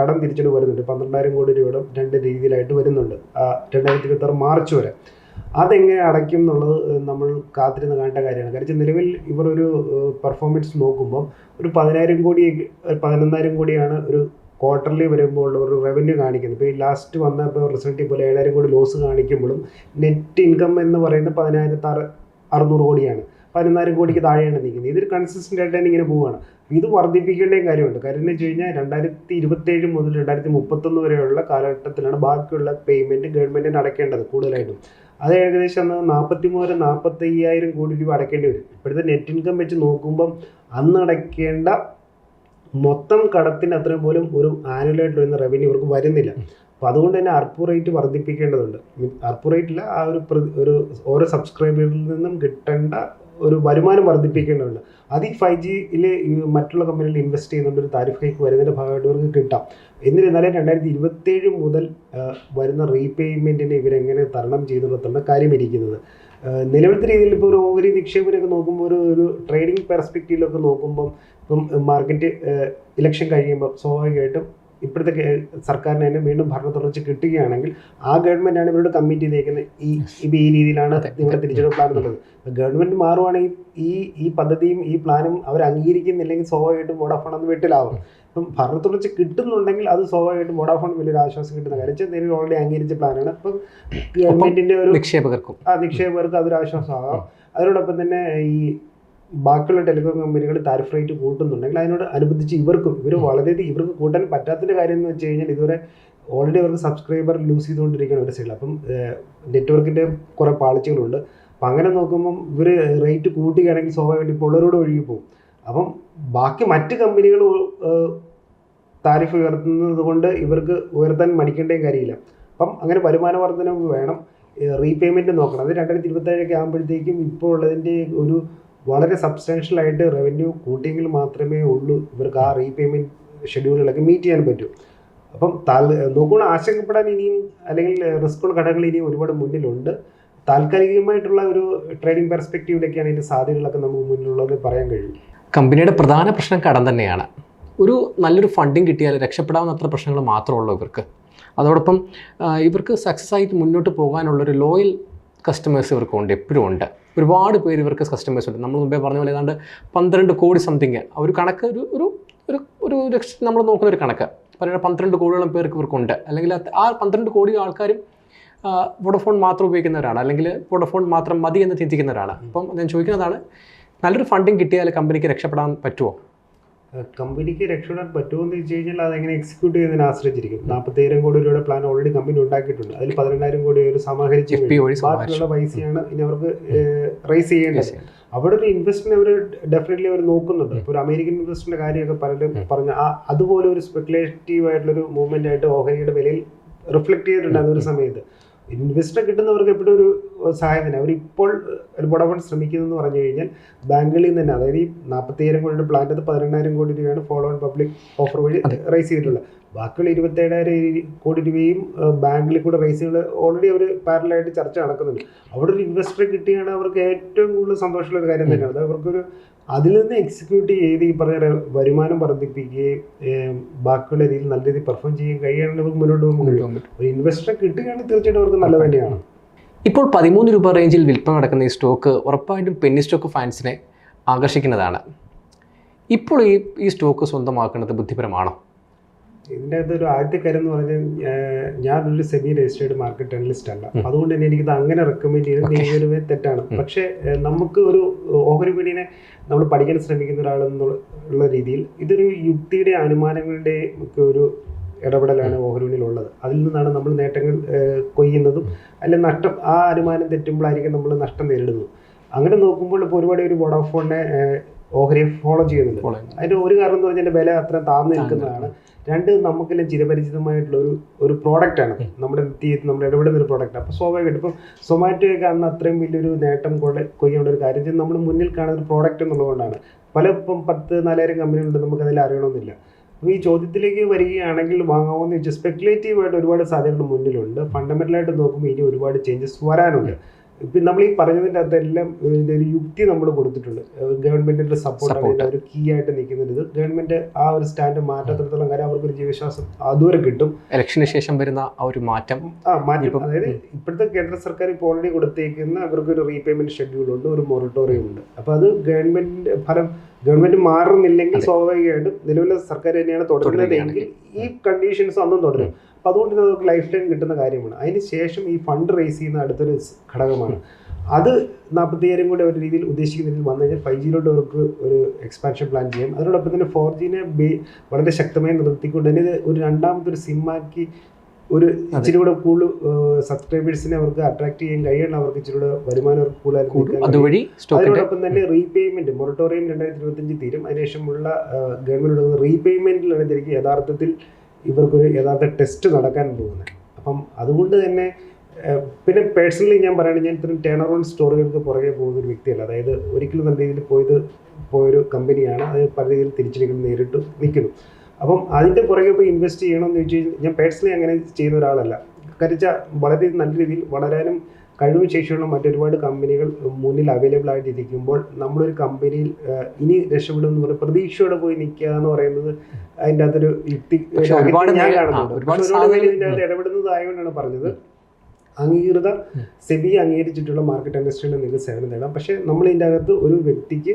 കടം തിരിച്ചിട്ട് വരുന്നുണ്ട്. പന്ത്രണ്ടായിരം കോടി രൂപയുടെ രണ്ട് രീതിയിലായിട്ട് വരുന്നുണ്ട്. ആ, രണ്ടായിരത്തി ഇരുപത്തി മാർച്ച് വരെ. അതെങ്ങനെ അടയ്ക്കും എന്നുള്ളത് നമ്മൾ കാത്തിരുന്ന് കാണേണ്ട കാര്യമാണ്. കാരണം നിലവിൽ ഇവർ ഒരു പെർഫോമൻസ് നോക്കുമ്പോൾ ഒരു പതിനായിരം കോടി പതിനൊന്നായിരം കോടിയാണ് ഒരു ക്വാർട്ടർലി വരുമ്പോൾ ഒരു റവന്യൂ കാണിക്കുന്നത് ഇപ്പോൾ ഈ ലാസ്റ്റ് വന്ന ഇപ്പോൾ റിസൾട്ട് പോലെ ഏഴായിരം കോടി ലോസ് കാണിക്കുമ്പോഴും നെറ്റ് ഇൻകം എന്ന് പറയുന്നത് പതിനായിരത്തി അറ അറുന്നൂറ് കോടിയാണ്. പതിനൊന്നായിരം കോടിക്ക് താഴെയാണ് നിൽക്കുന്നത്. ഇതൊരു കൺസിസ്റ്റന്റ് ആയിട്ട് ഇങ്ങനെ പോവുകയാണ് ഇത് വർദ്ധിപ്പിക്കേണ്ട കാര്യമുണ്ട്. കാര്യം എന്ന് വെച്ച് കഴിഞ്ഞാൽ രണ്ടായിരത്തി ഇരുപത്തേഴ് മുതൽ രണ്ടായിരത്തി മുപ്പത്തൊന്ന് വരെയുള്ള കാലഘട്ടത്തിലാണ് ബാക്കിയുള്ള പേയ്മെന്റ് ഗവൺമെന്റിന് അടയ്ക്കേണ്ടത് കൂടുതലായിട്ടും. അത് ഏകദേശം നാൽപ്പത്തി മൂന്ന് നാൽപ്പത്തി അയ്യായിരം കോടി രൂപ അടയ്ക്കേണ്ടി വരും. ഇപ്പോഴത്തെ നെറ്റ് ഇൻകം വെച്ച് നോക്കുമ്പം അന്ന് അടയ്ക്കേണ്ട മൊത്തം കടത്തിന് അത്രയും പോലും ഒരു ആനുവലായിട്ട് വരുന്ന റവന്യൂ ഇവർക്ക് വരുന്നില്ല. അപ്പോൾ അതുകൊണ്ട് തന്നെ അർപ്പു റേറ്റ് വർദ്ധിപ്പിക്കേണ്ടതുണ്ട്. അർപ്പു റേറ്റില്ല ആ ഒരു ഒരു ഓരോ സബ്സ്ക്രൈബറിൽ നിന്നും കിട്ടേണ്ട ഒരു വരുമാനം വർദ്ധിപ്പിക്കേണ്ടതുണ്ട്. അത് ഈ ഫൈവ് ജിയിൽ മറ്റുള്ള കമ്പനികൾ ഇൻവെസ്റ്റ് ചെയ്യുന്നുണ്ട് ഒരു താരിഫ് ഹൈക്ക് വരുന്നതിന്റെ ഭാഗമായിട്ട് ഇവർക്ക് കിട്ടാം. എന്നിരുന്നാലും രണ്ടായിരത്തി ഇരുപത്തേഴ് മുതൽ വരുന്ന റീപേയ്മെന്റിനെ ഇവരെങ്ങനെ തരണം ചെയ്തെന്നുള്ള കാര്യം ഇരിക്കുന്നത്. നിലവിലത്തെ രീതിയിൽ ഇപ്പോൾ ഒരു ഓഹരി നിക്ഷേപനൊക്കെ നോക്കുമ്പോൾ ഒരു ഒരു ട്രേഡിംഗ് പെർസ്പെക്റ്റീവിലൊക്കെ നോക്കുമ്പം ഇപ്പം മാർക്കറ്റ് ഇലക്ഷൻ കഴിയുമ്പോൾ സ്വാഭാവികമായിട്ടും ഇപ്പോഴത്തെ സർക്കാരിന് തന്നെ വീണ്ടും ഭരണ തുടർച്ച കിട്ടുകയാണെങ്കിൽ ആ ഗവൺമെന്റാണ് ഇവരോട് കമ്മിറ്റ് ചെയ്തേക്കുന്നത്. ഈ ഇപ്പം ഈ രീതിയിലാണ് നിങ്ങളുടെ തിരിച്ചടവ് പ്ലാൻ എന്നുള്ളത്. ഗവൺമെന്റ് മാറുവാണെങ്കിൽ ഈ ഈ പദ്ധതിയും ഈ പ്ലാനും അവർ അംഗീകരിക്കുന്നില്ലെങ്കിൽ സ്വാഭാവികമായിട്ടും വോഡാഫോൺ അന്ന് വീട്ടിലാവും. ഇപ്പം ഭരണ തുടർച്ച കിട്ടുന്നുണ്ടെങ്കിൽ അത് സ്വാഭാവികമായിട്ടും വോഡാഫോൺ വലിയൊരു ആശ്വാസം കിട്ടുന്ന കാര്യം. വെച്ചാൽ ഓൾറെഡി അംഗീകരിച്ച പ്ലാനാണ് അപ്പം ഗവൺമെന്റിന്റെ ഒരു നിക്ഷേപകർക്കും. ആ നിക്ഷേപകർക്ക് അതൊരു ആശ്വാസമാകാം. അതിനോടൊപ്പം തന്നെ ഈ ബാക്കിയുള്ള ടെലികോം കമ്പനികൾ താരിഫ് റേറ്റ് കൂട്ടുന്നുണ്ടെങ്കിൽ അതിനോട് അനുബന്ധിച്ച് ഇവർക്കും ഇവർ വളരെയധികം ഇവർക്ക് കൂട്ടാൻ പറ്റാത്തതിന്റെ കാര്യം എന്ന് വെച്ച് കഴിഞ്ഞാൽ ഇതുവരെ ഓൾറെഡി അവർക്ക് സബ്സ്ക്രൈബർ ലൂസ് ചെയ്തുകൊണ്ടിരിക്കുകയാണ് ഒരു സൈഡിൽ അപ്പം നെറ്റ്വർക്കിന്റെ കുറേ പാളിച്ചകളുണ്ട്. അപ്പം അങ്ങനെ നോക്കുമ്പം ഇവർ റേറ്റ് കൂട്ടുകയാണെങ്കിൽ സ്വാഭാവികമായിട്ട് ഇപ്പോൾ ഉള്ളവരോട് ഒഴുകി പോകും. അപ്പം ബാക്കി മറ്റ് കമ്പനികൾ താരിഫ് ഉയർത്തുന്നത് കൊണ്ട് ഇവർക്ക് ഉയർത്താൻ മടിക്കേണ്ടേ കാര്യമില്ല. അപ്പം അങ്ങനെ വരുമാന വർധനവ് വേണം റീപേയ്മെന്റ് നോക്കണം. അത് രണ്ടായിരത്തി ഇരുപത്തേഴൊക്കെ ആകുമ്പോഴത്തേക്കും ഇപ്പോൾ ഉള്ളതിന്റെ ഒരു വളരെ സബ്സ്റ്റാൻഷ്യൽ ആയിട്ട് റവന്യൂ കൂട്ടിയെങ്കിൽ മാത്രമേ ഉള്ളൂ. ഇവർക്ക് ആ റീപേയ്മെന്റ് ഷെഡ്യൂളുകളൊക്കെ മീറ്റ് ചെയ്യാൻ പറ്റൂ. അപ്പം താൽ നോക്കുകൊണ്ട് ആശങ്കപ്പെടാൻ ഇനിയും അല്ലെങ്കിൽ റിസ്ക്കുള്ള ഘടകങ്ങൾ ഇനിയും ഒരുപാട് മുന്നിലുണ്ട്. താൽക്കാലികമായിട്ടുള്ള ഒരു ട്രേഡിംഗ് പെർസ്പെക്റ്റീവിലൊക്കെയാണ് ഇതിന്റെ സാധ്യതകളൊക്കെ നമുക്ക് മുന്നിലുള്ളത് പറയാൻ കഴിയും. കമ്പനിയുടെ പ്രധാന പ്രശ്നം കടം തന്നെയാണ്. ഒരു നല്ലൊരു ഫണ്ടിങ് കിട്ടിയാൽ രക്ഷപ്പെടാവുന്ന അത്ര പ്രശ്നങ്ങൾ മാത്രമേ ഉള്ളൂ ഇവർക്ക്. അതോടൊപ്പം ഇവർക്ക് സക്സസ് ആയിട്ട് മുന്നോട്ട് പോകാനുള്ളൊരു ലോയൽ കസ്റ്റമേഴ്സ് ഇവർക്കുണ്ട് എപ്പോഴും ഉണ്ട്. ഒരുപാട് പേര് ഇവർക്ക് കസ്റ്റമേഴ്സ് ഉണ്ട്. നമ്മൾ മുമ്പേ പറഞ്ഞ പോലെ ഏതാണ്ട് പന്ത്രണ്ട് കോടി സംതിങ് ആ ഒരു കണക്ക് ഒരു ഒരു ഒരു ഒരു നമ്മൾ നോക്കുന്ന ഒരു കണക്ക്. പറയുന്നത് പന്ത്രണ്ട് കോടിയോളം പേർക്ക് ഇവർക്കുണ്ട്. അല്ലെങ്കിൽ ആ പന്ത്രണ്ട് കോടി ആൾക്കാരും വോഡഫോൺ മാത്രം ഉപയോഗിക്കുന്നവരാണ്. അല്ലെങ്കിൽ വോഡഫോൺ മാത്രം മതി എന്ന് ചിന്തിക്കുന്നവരാണ്. അപ്പം ഞാൻ ചോദിക്കുന്നതാണ് നല്ലൊരു ഫണ്ടിങ് കിട്ടിയാൽ കമ്പനിക്ക് രക്ഷപ്പെടാൻ പറ്റുമോ കമ്പനിക്ക് രക്ഷപ്പെടാൻ പറ്റുമെന്ന് വെച്ച് കഴിഞ്ഞാൽ അതെങ്ങനെ എക്സിക്യൂട്ട് ചെയ്യുന്നതിനെ ആശ്രയിച്ചിരിക്കും. നാൽപ്പത്തേഴായിരം കോടി രൂപയുടെ പ്ലാൻ ഓൾറെഡി കമ്പനി ഉണ്ടാക്കിയിട്ടുണ്ട്. അതിൽ പതിനെണ്ണായിരം കോടി ഒരു സമാഹരിച്ച് ബാക്കിയുള്ള പൈസയാണ് ഇനി അവർക്ക് റൈസ് ചെയ്യേണ്ടത്. അവിടെ ഒരു ഇൻവെസ്റ്റ്മെന്റ് അവർ ഡെഫിനറ്റ്ലി അവർ നോക്കുന്നുണ്ട്. ഇപ്പോൾ ഒരു അമേരിക്കൻ ഇൻവെസ്റ്ററിന്റെ കാര്യമൊക്കെ പലരും പറഞ്ഞ ആ അതുപോലെ ഒരു സ്പെക്കുലേറ്റീവ് ആയിട്ടുള്ള ഒരു മൂവ്മെന്റ് ആയിട്ട് ഓഹരിയുടെ വിലയിൽ റിഫ്ലക്ട് ചെയ്തിട്ടുണ്ടായിരുന്നു ഒരു സമയത്ത്. ഇൻവെസ്റ്റർ കിട്ടുന്നവർക്ക് എപ്പോഴും ഒരു സഹായം തന്നെ. അവരിപ്പോൾ ഒരു വോഡഫോൺ ശ്രമിക്കുന്നതെന്ന് പറഞ്ഞു കഴിഞ്ഞാൽ ബാങ്കുകളിൽ നിന്ന് തന്നെ. അതായത് ഈ നാൽപ്പത്തിയായിരം കോടിയുടെ പ്ലാന്റ് അത് പതിനെണ്ണായിരം കോടി രൂപയാണ് ഫോളോ ഓൺ പബ്ലിക് ഓഫർ വഴി റൈസ് ചെയ്തിട്ടുള്ളത്. ബാക്കിയുള്ള ഇരുപത്തേഴായിരം കോടി രൂപയും ബാങ്കിൽ കൂടെ റൈസ് ചെയ്ത് ഓൾറെഡി അവർ പാരലായിട്ട് ചർച്ച നടക്കുന്നുണ്ട്. അവിടെ ഒരു ഇൻവെസ്റ്റർ കിട്ടിയാണ് അവർക്ക് ഏറ്റവും കൂടുതൽ സന്തോഷമുള്ള ഒരു കാര്യം തന്നെയാണ്. അത് അവർക്കൊരു അതിൽ നിന്ന് എക്സിക്യൂട്ട് ചെയ്ത് ഈ പറഞ്ഞ വരുമാനം വർദ്ധിപ്പിക്കുകയും ബാക്കിയുള്ള രീതിയിൽ നല്ല രീതിയിൽ പെർഫോം ചെയ്യാൻ കഴിയുകയാണെങ്കിൽ നമുക്ക് മുന്നോട്ട് പോകാൻ കഴിയും ഒരു ഇൻവെസ്റ്റർ കിട്ടുകയാണെങ്കിൽ തീർച്ചയായിട്ടും അവർക്ക് നല്ലത് തന്നെയാണ്. ഇപ്പോൾ പതിമൂന്ന് രൂപ റേഞ്ചിൽ വിൽപ്പന നടക്കുന്ന ഈ സ്റ്റോക്ക് ഉറപ്പായിട്ടും പെന്നി സ്റ്റോക്ക് ഫാൻസിനെ ആകർഷിക്കുന്നതാണ്. ഇപ്പോൾ ഈ ഈ സ്റ്റോക്ക് സ്വന്തമാക്കുന്നത് ബുദ്ധിപരമാണോ? ഇതിന്റെ അകത്ത് ഒരു ആദ്യത്തെ കാര്യം എന്ന് പറഞ്ഞാൽ ഞാനൊരു സെമി രജിസ്റ്റേർഡ് മാർക്കറ്റ് അനലിസ്റ്റ് അല്ല. അതുകൊണ്ട് തന്നെ എനിക്കിത് അങ്ങനെ റെക്കമെൻഡ് ചെയ്ത് നീങ്ങിയൊരു തെറ്റാണ്. പക്ഷേ നമുക്ക് ഒരു ഓഹരി വിപണിനെ നമ്മൾ പഠിക്കാൻ ശ്രമിക്കുന്ന ഒരാളെന്നുള്ള രീതിയിൽ ഇതൊരു യുക്തിയുടെ അനുമാനങ്ങളുടെ ഒക്കെ ഒരു ഇടപെടലാണ് ഓഹരി വിപണിയിൽ അതിൽ നിന്നാണ് നമ്മൾ നേട്ടങ്ങൾ കൊയ്യുന്നതും അല്ലെങ്കിൽ നഷ്ടം ആ അനുമാനം തെറ്റുമ്പോഴായിരിക്കും നമ്മൾ നഷ്ടം നേരിടുന്നത്. അങ്ങനെ നോക്കുമ്പോൾ ഇപ്പോൾ ഒരുപാട് ഒരു വോഡാഫോണിനെ ഓഹരി ഓഹരിയെ ഫോളോ ചെയ്യുന്നുണ്ട്. അതിന്റെ ഒരു കാരണം എന്ന് പറഞ്ഞാൽ വില അത്ര താഴ്ന്നു നിൽക്കുന്നതാണ്. രണ്ട് നമുക്കെല്ലാം ചിരപരിചിതമായിട്ടുള്ള ഒരു ഒരു പ്രോഡക്റ്റ് ആണ്. നമ്മുടെ നിത്യ നമ്മൾ ഇടപെടുന്ന ഒരു പ്രോഡക്റ്റ് അപ്പോൾ സ്വാഭാവികമായിട്ട് ഇപ്പം സൊമാറ്റോയൊക്കെ അന്ന് അത്രയും വലിയൊരു നേട്ടം കൊള്ള കൊയ്യേണ്ട ഒരു കാര്യം. നമ്മൾ മുന്നിൽ കാണുന്ന ഒരു പ്രോഡക്റ്റ് എന്നുള്ളതുകൊണ്ടാണ്. പല ഇപ്പം പത്ത് നാലായിരം കമ്പനികളുണ്ട് നമുക്കതിൽ അറിയണമെന്നില്ല. അപ്പോൾ ഈ ചോദ്യത്തിലേക്ക് വരികയാണെങ്കിൽ വാങ്ങാമെന്ന് വെച്ചാൽ സ്പെക്കുലേറ്റീവ് ആയിട്ട് ഒരുപാട് സാധ്യതകൾ മുന്നിലുണ്ട്. ഫണ്ടമെന്റലായിട്ട് നോക്കുമ്പോൾ ഇനി ഒരുപാട് ചേഞ്ചസ് വരാനുണ്ട്. ഇപ്പം നമ്മൾ ഈ പറഞ്ഞതിന്റെ അകത്തെല്ലാം ഇതിന്റെ ഒരു യുക്തി നമ്മൾ കൊടുത്തിട്ടുണ്ട്. ഗവൺമെന്റിന്റെ സപ്പോർട്ടാണ്. ഒരു കീ ആയിട്ട് നിൽക്കുന്നത്. ഇത് ഗവൺമെന്റ് ആ ഒരു സ്റ്റാൻഡ് മാറ്റാത്തിടത്തോളം കാര്യം അവർക്കൊരു ജീവിശ്വാസം അതുവരെ കിട്ടും. ഇലക്ഷന് ശേഷം വരുന്ന ആ ഒരു മാറ്റം ആ മാറ്റം. അതായത് ഇപ്പോഴത്തെ കേന്ദ്ര സർക്കാർ ഇപ്പോൾ ഓൾറെഡി കൊടുത്തേക്കുന്ന അവർക്കൊരു റീപേയ്മെന്റ് ഷെഡ്യൂൾ ഉണ്ട് ഒരു മൊറട്ടോറിയം ഉണ്ട്. അപ്പോൾ അത് ഗവൺമെന്റ് ഫലം ഗവൺമെന്റ് മാറുന്നില്ലെങ്കിൽ സ്വാഭാവികമായിട്ടും നിലവിലെ സർക്കാർ തന്നെയാണ് തുടരുന്നത് എങ്കിൽ ഈ കണ്ടീഷൻസ് അന്നും തുടരും. അതുകൊണ്ട് ഇത് നമുക്ക് ലൈഫ് ടൈം കിട്ടുന്ന കാര്യമാണ്. അതിന് ശേഷം ഈ ഫണ്ട് റേസ് ചെയ്യുന്ന അടുത്തൊരു ഘടകമാണ്. അത് നാൽപ്പത്തിയായിരം കൂടി ഒരു രീതിയിൽ ഉദ്ദേശിക്കുന്ന രീതിയിൽ വന്നു കഴിഞ്ഞാൽ ഫൈവ് ജിയിലോട്ട് അവർക്ക് ഒരു എക്സ്പാൻഷൻ പ്ലാൻ ചെയ്യാം. അതിനോടൊപ്പം തന്നെ ഫോർ ജിനെ വളരെ ശക്തമായി നിർത്തിക്കൊണ്ട് തന്നെ ഒരു രണ്ടാമത്തെ ഒരു സിമ്മാക്കി ഒരു ഇച്ചിരി കൂടെ കൂടുതൽ സബ്സ്ക്രൈബേഴ്സിനെ അവർക്ക് അട്രാക്ട് ചെയ്യാൻ കഴിയണം അവർക്ക് ഇച്ചിരി കൂടെ വരുമാനം അവർക്ക് കൂടുതൽ കൂടും. അതുവഴി അതിനോടൊപ്പം തന്നെ റീപേയ്മെന്റ് മൊറട്ടോറിയം രണ്ടായിരത്തി ഇരുപത്തഞ്ച് തീരും. അതിനുശേഷമുള്ള ഗവൺമെന്റ് എടുക്കുന്ന റീപേയ്മെന്റിലാണ് ശരിക്കും യഥാർത്ഥത്തിൽ ഇവർക്കൊരു യഥാർത്ഥ ടെസ്റ്റ് നടക്കാൻ പോകുന്നത്. അപ്പം അതുകൊണ്ട് തന്നെ പിന്നെ പേഴ്സണലി ഞാൻ പറയുകയാണെങ്കിൽ ഞാൻ ഇത്തരം ടേൺ അറൗണ്ട് സ്റ്റോറികൾക്ക് പുറകെ പോകുന്ന ഒരു വ്യക്തിയല്ല. അതായത് ഒരിക്കലും നല്ല രീതിയിൽ പോയത് പോയൊരു കമ്പനിയാണ് അത് പല രീതിയിൽ തിരിച്ചടികൾ നേരിട്ട് നിൽക്കുന്നു. അപ്പം അതിന്റെ പുറകെ പോയി ഇൻവെസ്റ്റ് ചെയ്യണമെന്ന് ചോദിച്ചു കഴിഞ്ഞാൽ ഞാൻ പേഴ്സണലി അങ്ങനെ ചെയ്യുന്ന ഒരാളല്ല. കരിച്ച വളരെ നല്ല രീതിയിൽ വളരാനും കഴിവും ശേഷിയുള്ള മറ്റൊരുപാട് കമ്പനികൾ മുന്നിൽ അവൈലബിൾ ആയിട്ട് ഇരിക്കുമ്പോൾ നമ്മളൊരു കമ്പനിയിൽ ഇനി രക്ഷപ്പെടും എന്ന് പറഞ്ഞ പ്രതീക്ഷയോടെ പോയി നിൽക്കുക എന്ന് പറയുന്നത് അതിന്റെ അകത്തൊരു യുക്തി ഞാൻ കാണുന്നുണ്ട്. ഒരുപാട് പക്ഷെ ഒരുപാട് പേര് സാധ്യതകൾ- ഇതിന്റെ അകത്ത് ഇടപെടുന്നതായതുകൊണ്ടാണ് പറഞ്ഞത്. അംഗീകൃത സെബി അംഗീകരിച്ചിട്ടുള്ള മാർക്കറ്റ് ഇൻഡസ്ട്രിയിൽ നിങ്ങൾക്ക് സേവനം നേടാം. പക്ഷേ നമ്മൾ ഇതിന്റെ അകത്ത് ഒരു വ്യക്തിക്ക്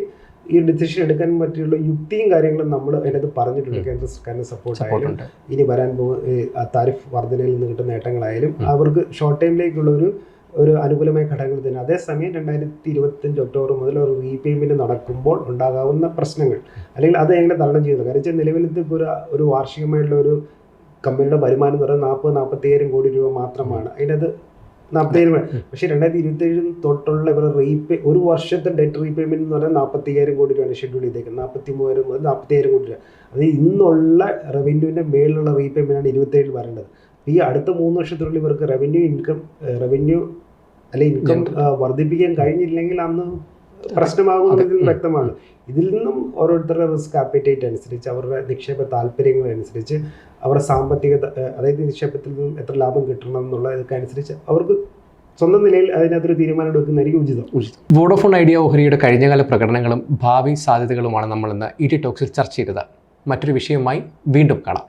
ഈ ഡിസിഷൻ എടുക്കാൻ പറ്റിയുള്ള യുക്തിയും കാര്യങ്ങളും നമ്മൾ അതിനകത്ത് പറഞ്ഞിട്ടുണ്ട്. കേന്ദ്ര സർക്കാരിന്റെ സപ്പോർട്ട് ആയാലും ഇനി വരാൻ പോകുന്ന താരിഫ് വർധനയിൽ നിന്ന് കിട്ടുന്ന നേട്ടങ്ങളായാലും അവർക്ക് ഷോർട്ട് ടൈമിലേക്കുള്ള ഒരു ഒരു അനുകൂലമായ ഘടകങ്ങൾ തന്നെ. അതേസമയം രണ്ടായിരത്തി ഇരുപത്തഞ്ച് ഒക്ടോബർ മുതൽ ഒരു റീപേയ്മെന്റ് നടക്കുമ്പോൾ ഉണ്ടാകാവുന്ന പ്രശ്നങ്ങൾ. അല്ലെങ്കിൽ അത് എങ്ങനെ തരണം ചെയ്യുന്നത്? കാരണം വെച്ചാൽ നിലവിലത്തെ ഇതിപ്പോൾ ഒരു ഒരു വാർഷികമായിട്ടുള്ള ഒരു കമ്പനിയുടെ വരുമാനം എന്ന് പറയുന്നത് നാൽപ്പത് നാൽപ്പത്തിയേഴ് കോടി രൂപ മാത്രമാണ്. അതിനകത്ത് നാൽപ്പത്തേഴ് പക്ഷേ രണ്ടായിരത്തി ഇരുപത്തേഴ് തൊട്ടുള്ള ഇവരുടെ റീപേ ഒരു വർഷത്തെ ഡെറ്റ് റീപേയ്മെന്റ് എന്ന് പറഞ്ഞാൽ നാൽപ്പത്തി അയ്യായിരം കോടി രൂപയാണ് ഷെഡ്യൂൾ ചെയ്തേക്കുന്നത്. നാൽപ്പത്തി മൂവായിരം മുതൽ നാൽപ്പത്തിയായിരം കോടി രൂപ. അത് ഇന്നുള്ള റവന്യൂവിന്റെ മേളിലുള്ള റീപേയ്മെന്റ് ആണ് ഇരുപത്തേഴിൽ വരേണ്ടത്. ഈ അടുത്ത മൂന്ന് വർഷത്തിനുള്ളിൽ ഇവർക്ക് റവന്യൂ ഇൻകം റവന്യൂ അല്ലെ ഇൻകം വർദ്ധിപ്പിക്കാൻ കഴിഞ്ഞില്ലെങ്കിൽ അന്ന് പ്രശ്നമാകുന്നതിൽ. വ്യക്തമാണ്. ഇതിൽ നിന്നും ഓരോരുത്തരുടെ റിസ്ക് ആപ്പിറ്റേറ്റ് അനുസരിച്ച് അവരുടെ നിക്ഷേപ താല്പര്യങ്ങൾ അനുസരിച്ച് അവരുടെ സാമ്പത്തിക അതായത് നിക്ഷേപത്തിൽ നിന്നും എത്ര ലാഭം കിട്ടണം എന്നുള്ള ഇതൊക്കെ അനുസരിച്ച് അവർക്ക് സ്വന്തം നിലയിൽ അതിനകത്തൊരു തീരുമാനം എടുക്കുന്നതായിരിക്കും ഉചിതം. വോഡോഫോൺ ഐഡിയ ഓഹരിയുടെ കഴിഞ്ഞകാല പ്രകടനങ്ങളും ഭാവി സാധ്യതകളുമാണ് നമ്മൾ ഇന്ന് ഇ ടി ടോക്സിൽ ചർച്ച ചെയ്തത്. മറ്റൊരു വിഷയവുമായി വീണ്ടും കാണാം.